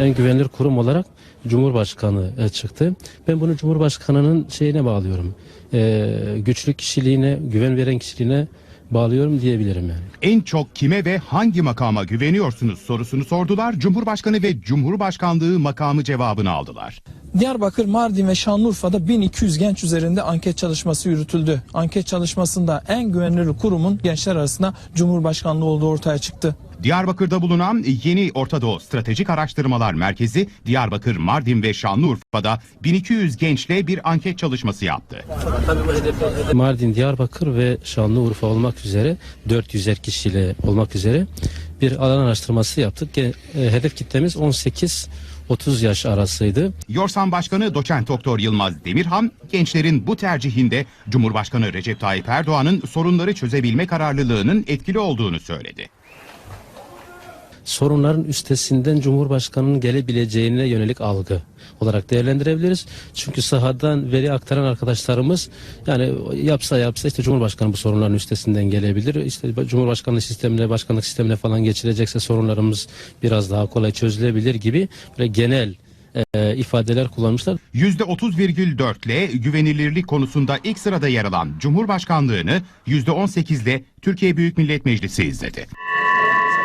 en güvenilir kurum olarak Cumhurbaşkanı e, çıktı. Ben bunu Cumhurbaşkanının şeyine bağlıyorum. E, güçlü kişiliğine, güven veren kişiliğine bağlıyorum diyebilirim yani. En çok kime ve hangi makama güveniyorsunuz sorusunu sordular. Cumhurbaşkanı ve Cumhurbaşkanlığı makamı cevabını aldılar. Diyarbakır, Mardin ve Şanlıurfa'da 1200 genç üzerinde anket çalışması yürütüldü. Anket çalışmasında en güvenilir kurumun gençler arasında Cumhurbaşkanlığı olduğu ortaya çıktı. Diyarbakır'da bulunan yeni Orta Doğu Stratejik Araştırmalar Merkezi, Diyarbakır, Mardin ve Şanlıurfa'da 1200 gençle bir anket çalışması yaptı. Mardin, Diyarbakır ve Şanlıurfa olmak üzere 400'er kişiyle olmak üzere bir alan araştırması yaptık. E, Hedef kitlemiz 18 30 yaş arasıydı. Yorsan Başkanı Doçent Doktor Yılmaz Demirhan, gençlerin bu tercihinde Cumhurbaşkanı Recep Tayyip Erdoğan'ın sorunları çözebilme kararlılığının etkili olduğunu söyledi. Sorunların üstesinden Cumhurbaşkanı'nın gelebileceğine yönelik algı olarak değerlendirebiliriz. Çünkü sahadan veri aktaran arkadaşlarımız yani yapsa yapsa işte Cumhurbaşkanı bu sorunların üstesinden gelebilir. İşte Cumhurbaşkanlığı sistemine, başkanlık sistemine falan geçilecekse sorunlarımız biraz daha kolay çözülebilir gibi böyle genel e, ifadeler kullanmışlar. %30,4 ile güvenilirlik konusunda ilk sırada yer alan Cumhurbaşkanlığını %18 ile Türkiye Büyük Millet Meclisi izledi.